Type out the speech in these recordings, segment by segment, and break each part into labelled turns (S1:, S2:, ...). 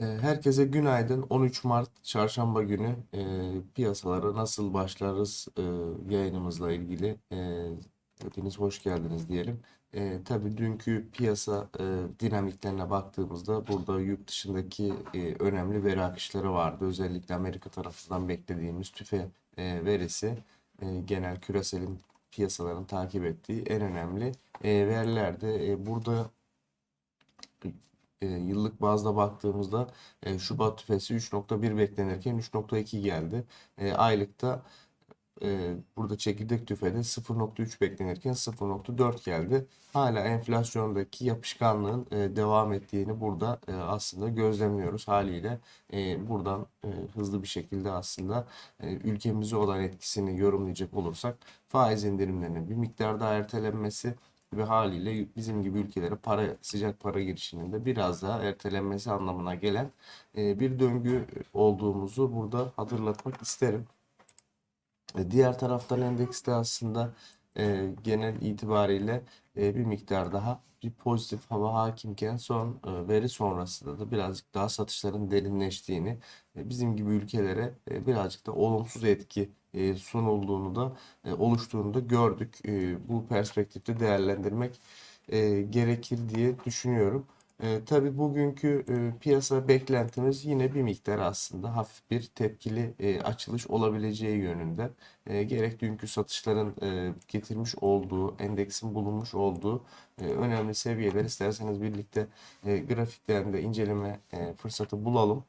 S1: Herkese günaydın. 13 Mart Çarşamba günü e, piyasalara nasıl başlarız e, yayınımızla ilgili e, hepiniz hoş geldiniz diyelim. E, tabii dünkü piyasa e, dinamiklerine baktığımızda burada yurt dışındaki e, önemli veri akışları vardı. Özellikle Amerika tarafından beklediğimiz tüfe e, verisi e, genel küreselin piyasaların takip ettiği en önemli e, verilerdi. E, burada e, yıllık bazda baktığımızda e, Şubat tüfesi 3.1 beklenirken 3.2 geldi. E, aylıkta e, burada çekirdek tüfede 0.3 beklenirken 0.4 geldi. Hala enflasyondaki yapışkanlığın e, devam ettiğini burada e, aslında gözlemliyoruz haliyle. E, buradan e, hızlı bir şekilde aslında e, ülkemize olan etkisini yorumlayacak olursak faiz indirimlerinin bir miktar daha ertelenmesi ve haliyle bizim gibi ülkelere para sıcak para girişinin de biraz daha ertelenmesi anlamına gelen e, bir döngü olduğumuzu burada hatırlatmak isterim. E, Diğer taraftan endekste aslında e, genel itibariyle bir miktar daha bir pozitif hava hakimken son e, veri sonrasında da birazcık daha satışların derinleştiğini, e, bizim gibi ülkelere e, birazcık da olumsuz etki sunulduğunu da oluştuğunu da gördük. Bu perspektifte değerlendirmek gerekir diye düşünüyorum. E, tabii bugünkü e, piyasa beklentimiz yine bir miktar aslında hafif bir tepkili e, açılış olabileceği yönünde. E, gerek dünkü satışların e, getirmiş olduğu, endeksin bulunmuş olduğu e, önemli seviyeler isterseniz birlikte e, grafikten de inceleme e, fırsatı bulalım.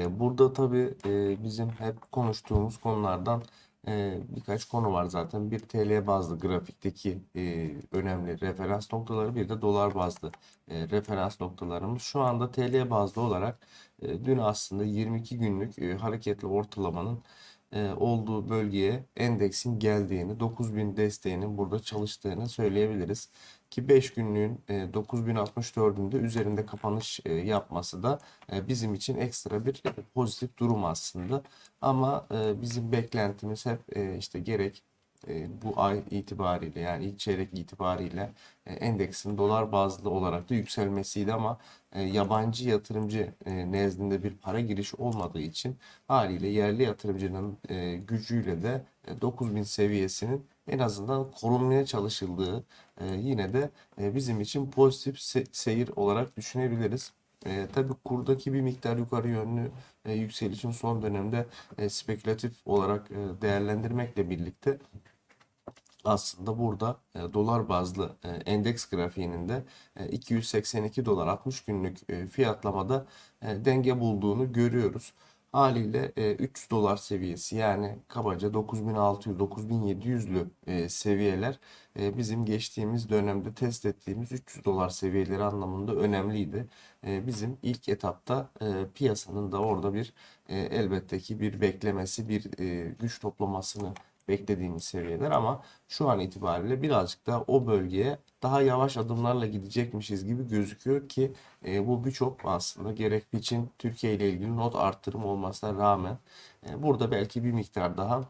S1: E, Burada tabii e, bizim hep konuştuğumuz konulardan e, birkaç konu var zaten. Bir TL bazlı grafikteki e, önemli referans noktaları bir de dolar bazlı e, referans noktalarımız. Şu anda TL bazlı olarak e, dün aslında 22 günlük e, hareketli ortalamanın e, olduğu bölgeye endeksin geldiğini, 9000 desteğinin burada çalıştığını söyleyebiliriz. Ki 5 günlüğün e, 9064'ün de üzerinde kapanış e, yapması da e, bizim için ekstra bir e, pozitif durum aslında. Ama e, bizim beklentimiz hep e, işte gerek e, bu ay itibariyle yani ilk çeyrek itibariyle e, endeksin dolar bazlı olarak da yükselmesiydi ama e, yabancı yatırımcı e, nezdinde bir para girişi olmadığı için haliyle yerli yatırımcının e, gücüyle de e, 9000 seviyesinin en azından korunmaya çalışıldığı e, yine de e, bizim için pozitif se- seyir olarak düşünebiliriz. E, tabii kurdaki bir miktar yukarı yönlü e, yükselişin son dönemde e, spekülatif olarak e, değerlendirmekle birlikte aslında burada e, dolar bazlı e, endeks grafiğinin de e, 282 dolar 60 günlük e, fiyatlamada e, denge bulduğunu görüyoruz. Haliyle e, 300 dolar seviyesi yani kabaca 9600-9700'lü e, seviyeler e, bizim geçtiğimiz dönemde test ettiğimiz 300 dolar seviyeleri anlamında önemliydi. E, bizim ilk etapta e, piyasanın da orada bir e, elbette ki bir beklemesi, bir e, güç toplamasını beklediğimiz seviyeler ama şu an itibariyle birazcık daha o bölgeye daha yavaş adımlarla gidecekmişiz gibi gözüküyor ki e, bu birçok aslında gerek için Türkiye ile ilgili not arttırım olmasına rağmen e, burada belki bir miktar daha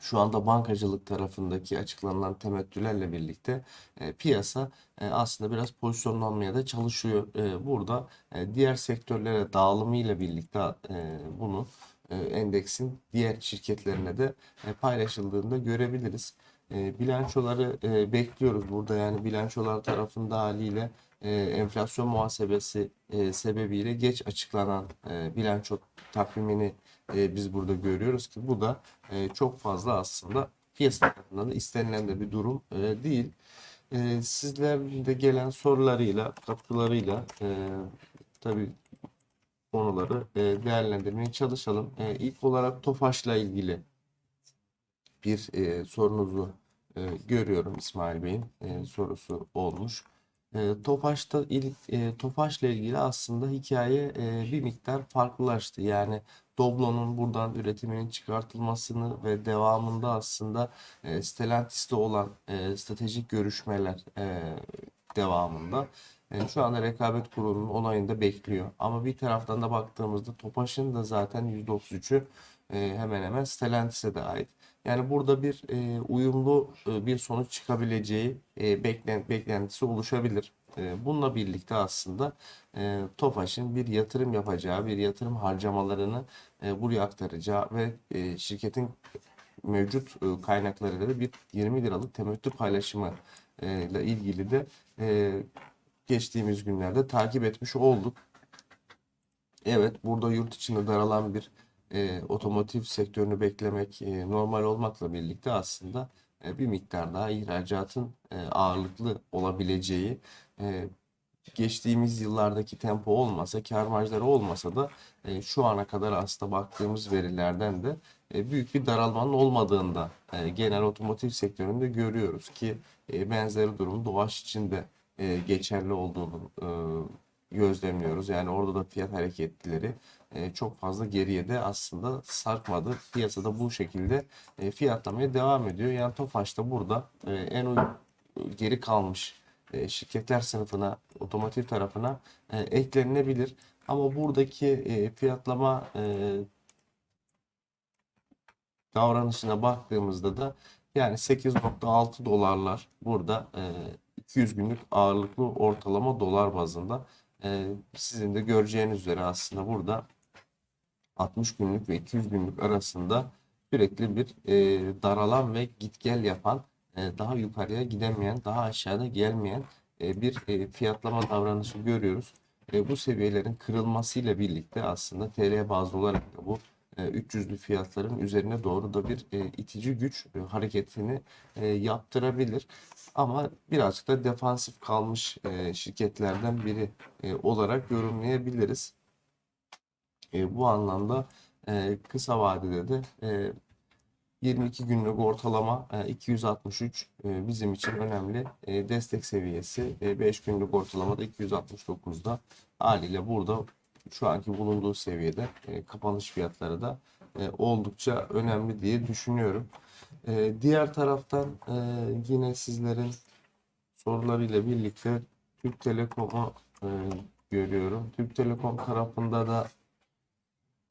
S1: şu anda bankacılık tarafındaki açıklanan temettülerle birlikte e, piyasa e, aslında biraz pozisyonlanmaya da çalışıyor. E, burada e, diğer sektörlere dağılımıyla birlikte e, bunu endeksin diğer şirketlerine de e, paylaşıldığında görebiliriz. E, bilançoları e, bekliyoruz burada yani bilançolar tarafında haliyle e, enflasyon muhasebesi e, sebebiyle geç açıklanan e, bilanço takvimini e, biz burada görüyoruz ki bu da e, çok fazla aslında piyasa tarafından da istenilen de bir durum e, değil. E, sizlerin de gelen sorularıyla, katkılarıyla e, tabii konuları e, değerlendirmeye çalışalım. E, ilk olarak TOFAŞ'la ilgili bir e, sorunuzu e, görüyorum İsmail Bey'in e, sorusu olmuş. E, Tofaş'ta il, e, Tofaş'la ilgili aslında hikaye e, bir miktar farklılaştı. Yani Doblo'nun buradan üretiminin çıkartılmasını ve devamında aslında e, Stellantis'te olan e, stratejik görüşmeler e, devamında e, şu anda rekabet kurulunun onayını bekliyor. Ama bir taraftan da baktığımızda Tofaş'ın da zaten %33'ü e, hemen hemen Stellantis'e de ait. Yani burada bir e, uyumlu e, bir sonuç çıkabileceği e, beklen, beklentisi oluşabilir. Bununla birlikte aslında e, Tofaş'ın bir yatırım yapacağı, bir yatırım harcamalarını buraya aktaracağı ve şirketin mevcut e, kaynaklarıyla da bir 20 liralık temettü paylaşımı ile ilgili de geçtiğimiz günlerde takip etmiş olduk. Evet, burada yurt içinde daralan bir e, otomotiv sektörünü beklemek e, normal olmakla birlikte aslında e, bir miktar daha ihracatın e, ağırlıklı olabileceği, e, geçtiğimiz yıllardaki tempo olmasa, kâr marjları olmasa da e, şu ana kadar aslında baktığımız verilerden de e, büyük bir daralmanın olmadığında e, genel otomotiv sektöründe görüyoruz ki e, benzeri durum Doğaç için de e, geçerli olduğunu e, gözlemliyoruz. Yani orada da fiyat hareketleri e, çok fazla geriye de aslında sarkmadı. Piyasada bu şekilde e, fiyatlamaya devam ediyor. Yani Tofaş da burada e, en uy- geri kalmış e, şirketler sınıfına, otomotiv tarafına e, eklenilebilir. Ama buradaki e, fiyatlama e, davranışına baktığımızda da yani 8.6 dolarlar burada e, 200 günlük ağırlıklı ortalama dolar bazında e, sizin de göreceğiniz üzere aslında burada 60 günlük ve 200 günlük arasında sürekli bir e, daralan ve git gel yapan e, daha yukarıya gidemeyen daha aşağıda gelmeyen e, bir e, fiyatlama davranışı görüyoruz. E, bu seviyelerin kırılmasıyla birlikte aslında TL bazlı olarak da bu 300'lü fiyatların üzerine doğru da bir e, itici güç e, hareketini e, yaptırabilir. Ama birazcık da defansif kalmış e, şirketlerden biri e, olarak yorumlayabiliriz. E, bu anlamda e, kısa vadede de e, 22 günlük ortalama e, 263 e, bizim için önemli e, destek seviyesi. E, 5 günlük ortalamada 269'da haliyle burada şu anki bulunduğu seviyede e, kapanış fiyatları da e, oldukça önemli diye düşünüyorum. E, diğer taraftan e, yine sizlerin sorularıyla birlikte Türk Telekom'u e, görüyorum. Türk Telekom tarafında da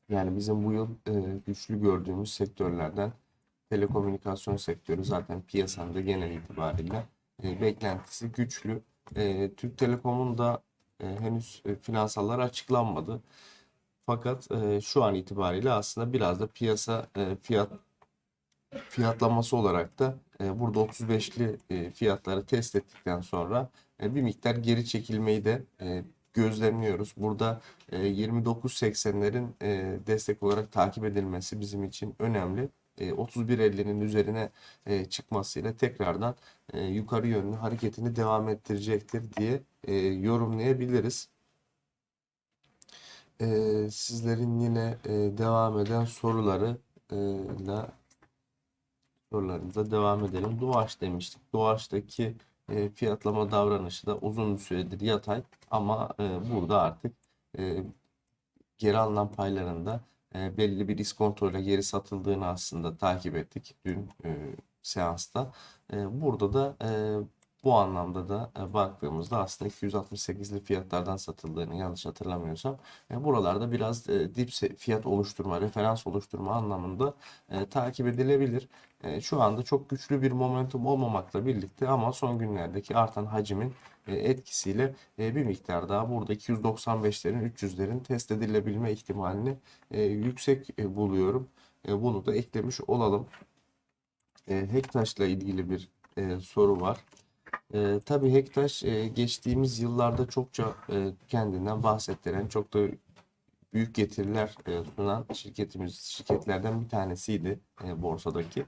S1: yani bizim bu yıl e, güçlü gördüğümüz sektörlerden telekomünikasyon sektörü zaten piyasanın genel itibariyle e, beklentisi güçlü. E, Türk Telekom'un da e, henüz e, finansalları açıklanmadı. Fakat e, şu an itibariyle aslında biraz da piyasa e, fiyat fiyatlaması olarak da e, burada 35'li e, fiyatları test ettikten sonra e, bir miktar geri çekilmeyi de e, gözlemliyoruz. Burada e, 29.80'lerin e, destek olarak takip edilmesi bizim için önemli. E, 31.50'nin üzerine e, çıkmasıyla tekrardan e, yukarı yönlü hareketini devam ettirecektir diye e, yorumlayabiliriz. Sizlerin yine devam eden soruları ile sorularımıza devam edelim. Doğaç demiştik. Doğaç'taki fiyatlama davranışı da uzun süredir yatay ama burada artık e, geri alınan paylarında e, belli bir iskontoyla geri satıldığını aslında takip ettik dün e, seansta. E, burada da e, bu anlamda da e, baktığımızda aslında 268'li fiyatlardan satıldığını yanlış hatırlamıyorsam e, buralarda biraz e, dip fiyat oluşturma, referans oluşturma anlamında takip edilebilir. Şu anda çok güçlü bir momentum olmamakla birlikte ama son günlerdeki artan hacimin etkisiyle bir miktar daha burada 295'lerin 300'lerin test edilebilme ihtimalini yüksek buluyorum. Bunu da eklemiş olalım. Hektaş'la ilgili bir soru var. E, tabii Hektaş e, geçtiğimiz yıllarda çokça e, kendinden bahsettiren, çok da büyük getiriler e, sunan şirketimiz şirketlerden bir tanesiydi e, borsadaki.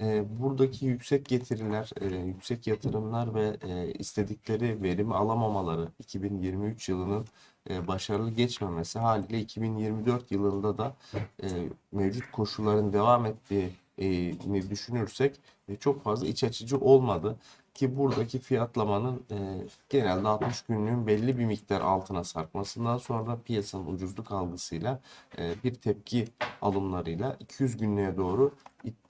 S1: E, buradaki yüksek getiriler, e, yüksek yatırımlar ve e, istedikleri verimi alamamaları 2023 yılının e, başarılı geçmemesi haliyle 2024 yılında da e, mevcut koşulların devam ettiğini düşünürsek e, çok fazla iç açıcı olmadı. Ki buradaki fiyatlamanın e, genelde 60 günlüğün belli bir miktar altına sarkmasından sonra piyasanın ucuzluk algısıyla e, bir tepki alımlarıyla 200 günlüğe doğru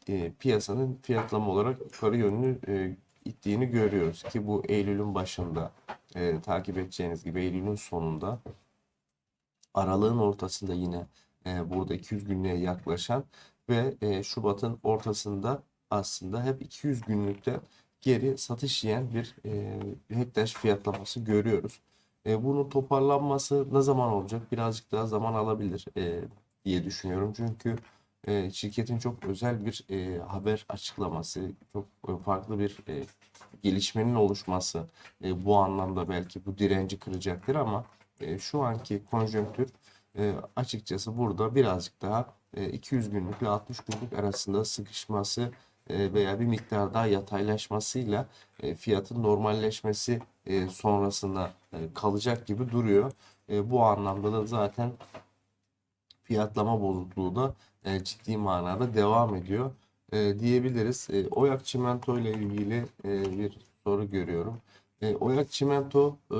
S1: e, piyasanın fiyatlama olarak yukarı yönlü e, ittiğini görüyoruz. Ki bu Eylül'ün başında e, takip edeceğiniz gibi Eylül'ün sonunda aralığın ortasında yine e, burada 200 günlüğe yaklaşan ve e, Şubat'ın ortasında aslında hep 200 günlükte geri satış yiyen bir e, hektaş fiyatlaması görüyoruz. E, bunun toparlanması ne zaman olacak? Birazcık daha zaman alabilir e, diye düşünüyorum. Çünkü e, şirketin çok özel bir e, haber açıklaması, çok e, farklı bir e, gelişmenin oluşması e, bu anlamda belki bu direnci kıracaktır ama e, şu anki konjonktür e, açıkçası burada birazcık daha e, 200 günlükle 60 günlük arasında sıkışması veya bir miktar daha yataylaşmasıyla e, fiyatın normalleşmesi e, sonrasında e, kalacak gibi duruyor. E, bu anlamda da zaten fiyatlama bozukluğu da e, ciddi manada devam ediyor e, diyebiliriz. E, Oyak Çimento ile ilgili e, bir soru görüyorum. E, Oyak Çimento e,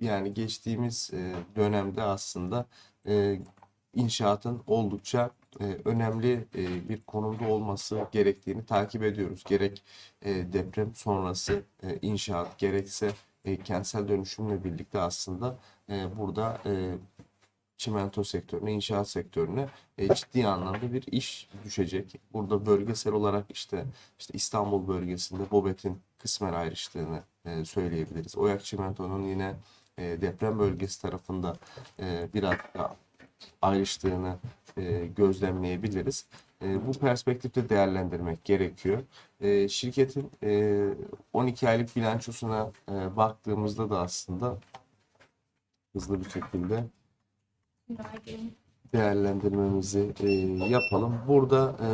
S1: yani geçtiğimiz e, dönemde aslında e, inşaatın oldukça e, önemli e, bir konumda olması gerektiğini takip ediyoruz. Gerek e, deprem sonrası e, inşaat gerekse e, kentsel dönüşümle birlikte aslında e, burada e, çimento sektörüne, inşaat sektörüne e, ciddi anlamda bir iş düşecek. Burada bölgesel olarak işte işte İstanbul bölgesinde BOBET'in kısmen ayrıştığını e, söyleyebiliriz. Oyak Çimento'nun yine e, deprem bölgesi tarafında e, biraz daha ayrıştığını e, gözlemleyebiliriz. E, bu perspektifte değerlendirmek gerekiyor. E, şirketin e, 12 aylık bilançosuna e, baktığımızda da aslında hızlı bir şekilde değerlendirmemizi e, yapalım. Burada e,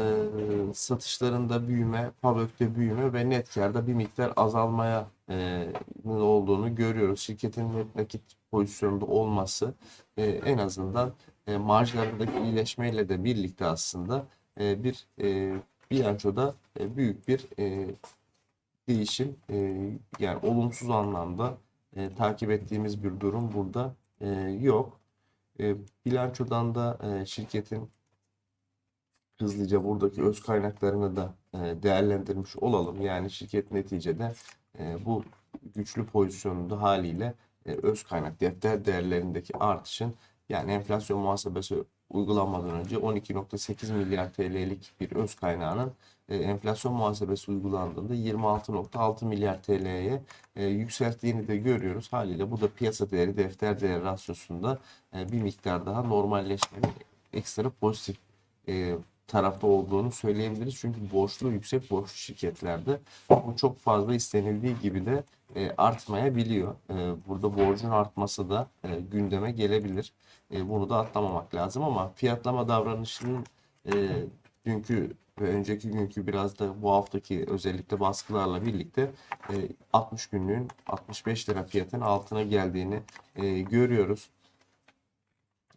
S1: satışlarında büyüme, PABÖK'te büyüme ve net kârda bir miktar azalmaya e, olduğunu görüyoruz. Şirketin net nakit pozisyonunda olması e, en azından e, marjlarındaki iyileşmeyle de birlikte aslında e, bir e, bilançoda e, büyük bir e, değişim e, yani olumsuz anlamda e, takip ettiğimiz bir durum burada e, yok. E, bilançodan da e, şirketin hızlıca buradaki öz kaynaklarını da e, değerlendirmiş olalım. Yani şirket neticede e, bu güçlü pozisyonunda haliyle e, öz kaynak defter değerlerindeki artışın yani enflasyon muhasebesi uygulanmadan önce 12.8 milyar TL'lik bir öz kaynağının e, enflasyon muhasebesi uygulandığında 26.6 milyar TL'ye e, yükselttiğini de görüyoruz. Haliyle bu da piyasa değeri defter değeri rasyosunda e, bir miktar daha normalleşmenin ekstra pozitif e, tarafta olduğunu söyleyebiliriz. Çünkü borçlu yüksek borçlu şirketlerde bu çok fazla istenildiği gibi de e, artmayabiliyor. E, burada borcun artması da e, gündeme gelebilir. E, bunu da atlamamak lazım ama fiyatlama davranışının e, dünkü ve önceki günkü biraz da bu haftaki özellikle baskılarla birlikte e, 60 günlüğün 65 lira fiyatın altına geldiğini e, görüyoruz.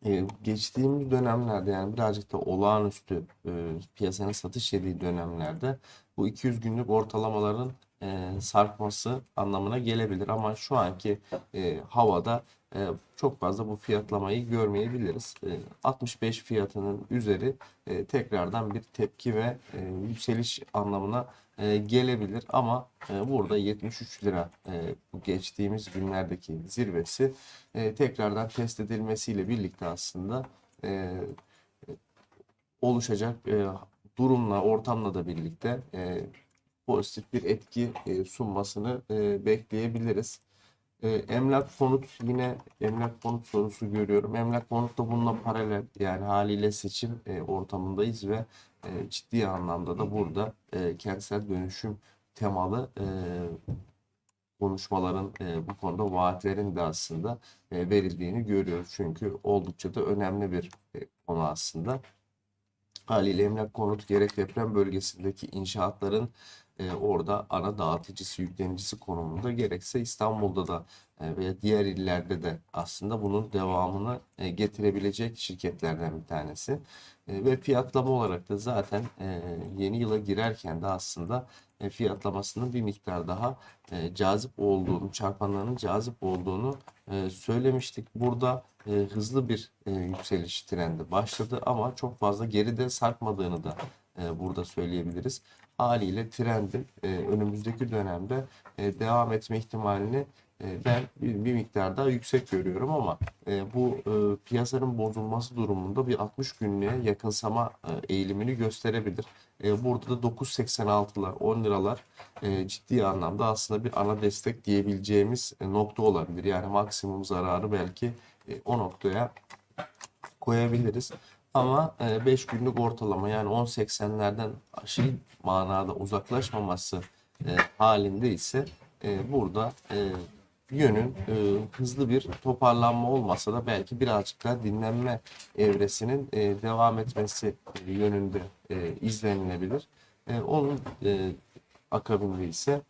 S1: E, geçtiğimiz dönemlerde yani birazcık da olağanüstü e, piyasanın satış yediği dönemlerde bu 200 günlük ortalamaların e, sarkması anlamına gelebilir ama şu anki e, havada e, çok fazla bu fiyatlamayı görmeyebiliriz. E, 65 fiyatının üzeri e, tekrardan bir tepki ve e, yükseliş anlamına e, gelebilir ama e, burada 73 lira e, bu geçtiğimiz günlerdeki zirvesi e, tekrardan test edilmesiyle birlikte aslında e, oluşacak e, durumla, ortamla da birlikte e, pozitif bir etki e, sunmasını e, bekleyebiliriz. E, emlak konut yine emlak konut sorusu görüyorum. Emlak konut da bununla paralel yani haliyle seçim e, ortamındayız ve e, ciddi anlamda da burada e, kentsel dönüşüm temalı konuşmaların bu konuda vaatlerin de aslında verildiğini görüyoruz. Çünkü oldukça da önemli bir konu aslında. Haliyle emlak konut gerek deprem bölgesindeki inşaatların e, orada ana dağıtıcısı, yüklenicisi konumunda gerekse İstanbul'da da e, veya diğer illerde de aslında bunun devamını e, getirebilecek şirketlerden bir tanesi. E, ve fiyatlama olarak da zaten e, yeni yıla girerken de aslında e, fiyatlamasının bir miktar daha e, cazip olduğunu, çarpanlarının cazip olduğunu e, söylemiştik. Burada e, hızlı bir e, yükseliş trendi başladı ama çok fazla geride sarkmadığını da e, burada söyleyebiliriz. Haliyle trendin e, önümüzdeki dönemde e, devam etme ihtimalini e, ben bir, bir miktar daha yüksek görüyorum ama e, bu e, piyasanın bozulması durumunda bir 60 günlüğe yakınsama e, eğilimini gösterebilir. E, burada da 9.86'lar 10 liralar e, ciddi anlamda aslında bir ana destek diyebileceğimiz e, nokta olabilir. Yani maksimum zararı belki e, o noktaya koyabiliriz. Ama 5 günlük ortalama yani 10.80'lerden aşırı manada uzaklaşmaması e, halinde ise e, burada e, yönün e, hızlı bir toparlanma olmasa da belki birazcık daha dinlenme evresinin e, devam etmesi e, yönünde e, izlenilebilir. E, onun e, akabinde ise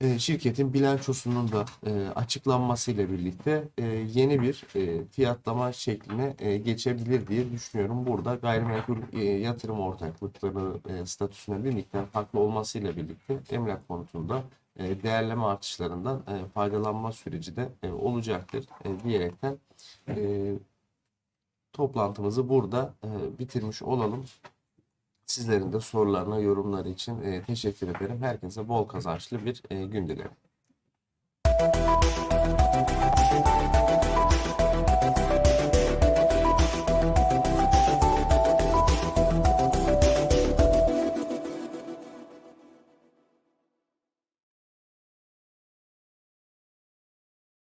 S1: e, şirketin bilançosunun da e, açıklanmasıyla birlikte e, yeni bir fiyatlama şekline geçebilir diye düşünüyorum. Burada gayrimenkul yatırım ortaklıkları e, statüsüne bir miktar farklı olmasıyla birlikte emlak konutunda değerleme artışlarından faydalanma süreci de olacaktır e, diyerekten toplantımızı burada bitirmiş olalım. Sizlerin de sorularına, yorumları için teşekkür ederim. Herkese bol kazançlı bir gün dilerim.